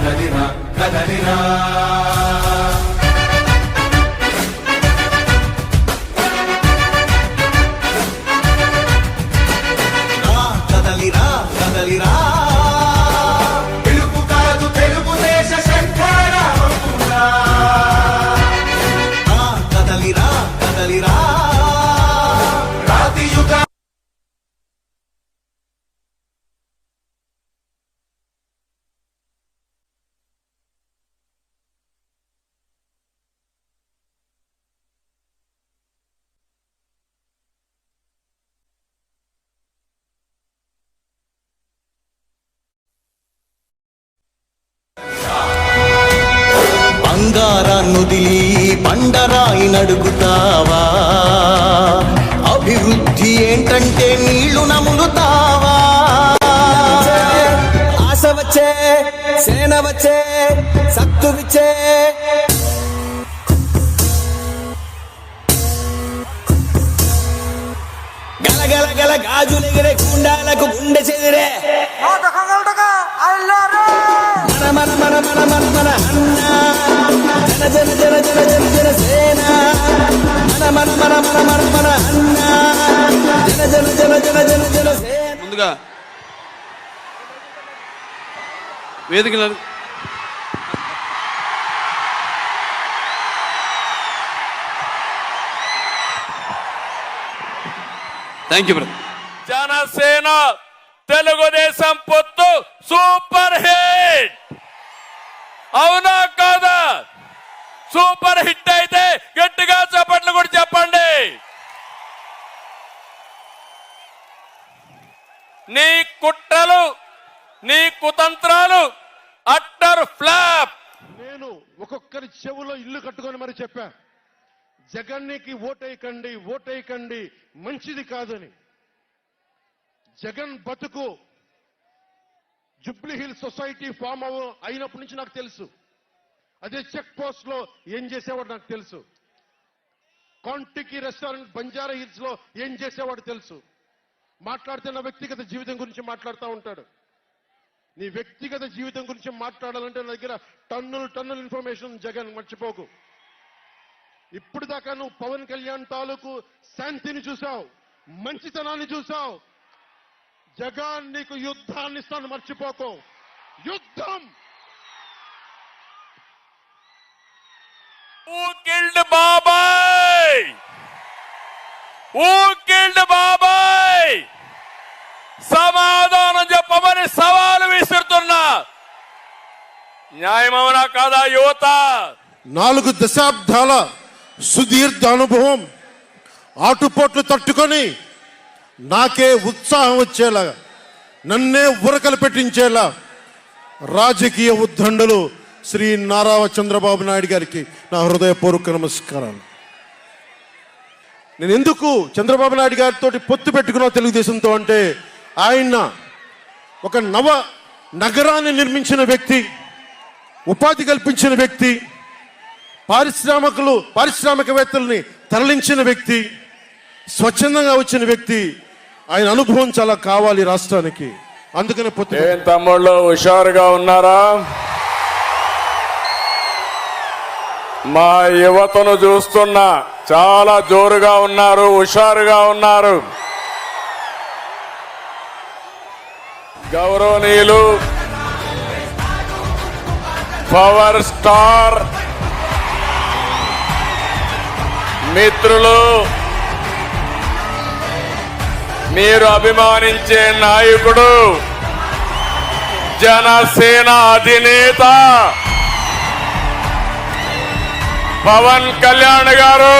కదలిరా కదలిరా బండరాయి నడుగుతావా అభివృద్ధి ఏంటంటే నీళ్ళు నములుతావా? ఆశ వచ్చే సేన వచ్చే సత్తు విచ్చే. గలగల గల గాజులెగిరే గుండాలకు గుండె చెదిరే. మన మన మన మన మన మన అన్న జన జన జన సేన మన మన మన మన మన మన అన్న. జన జన జన జన జన జన సేన. ముందుగా వేదికలు thank you brother Janasena Telugu Desam పొత్తు సూపర్ హిట్. అవునా కాదా? సూపర్ హిట్ అయితే గట్టిగా చప్పట్లు కూడా చెప్పండి. నీ కుట్రలు నీ కుతంత్రాలు అట్టర్ ఫ్లాప్. నేను ఒక్కొక్కరి చెవులో ఇల్లు కట్టుకొని మరి చెప్పా జగన్నికి ఓటేయకండి ఓటేయకండి మంచిది కాదని. జగన్ బతుకు జుబ్లీహిల్ సొసైటీ ఫామ్ అయినప్పటి నుంచి నాకు తెలుసు. అదే చెక్ పోస్ట్లో ఏం చేసేవాడు నాకు తెలుసు. కాంటికి రెస్టారెంట్ బంజారా హిల్స్లో ఏం చేసేవాడు తెలుసు. మాట్లాడితే నా వ్యక్తిగత జీవితం గురించి మాట్లాడుతూ ఉంటాడు. నీ వ్యక్తిగత జీవితం గురించి మాట్లాడాలంటే నా దగ్గర టన్నులు టన్నుల ఇన్ఫర్మేషన్ జగన్ మర్చిపోకు. ఇప్పుడు దాకా నువ్వు పవన్ కళ్యాణ్ తాలూకు శాంతిని చూసావు మంచితనాన్ని చూసావు జగన్ నీకు యుద్ధాన్ని ఇస్తాను మర్చిపోకు. యుద్ధం! Who killed బాబాయ్! Who killed బాబాయ్! సమాధానం చెప్పమని సవాలు విసురుతున్నా. న్యాయమవునా కాదా యువత? నాలుగు దశాబ్దాల సుదీర్ఘ అనుభవం ఆటుపోట్లు తట్టుకొని నాకే ఉత్సాహం వచ్చేలా నన్నే ఉరకలు పెట్టించేలా రాజకీయ ఉద్దండలు శ్రీ నారా చంద్రబాబు నాయుడు గారికి నా హృదయపూర్వక నమస్కారాలు. నేను ఎందుకు చంద్రబాబు నాయుడు గారితో పొత్తు పెట్టుకున్నా తెలుగుదేశంతో అంటే ఆయన ఒక నవ నగరాన్ని నిర్మించిన వ్యక్తి ఉపాధి కల్పించిన వ్యక్తి పారిశ్రామికులు పారిశ్రామికవేత్తల్ని తరలించిన వ్యక్తి స్వచ్ఛందంగా వచ్చిన వ్యక్తి ఆయన అనుభవం చాలా కావాలి రాష్ట్రానికి. అందుకనే పొత్తు తమ్ముళ్ళు హుషారుగా ఉన్నారా? మా యువతను చూస్తున్నా చాలా జోరుగా ఉన్నారు హుషారుగా ఉన్నారు. గౌరవనీయులు పవర్ స్టార్ మిత్రులు మీరు అభిమానించే నాయకుడు జనసేన అధినేత పవన్ కళ్యాణ్ గారు.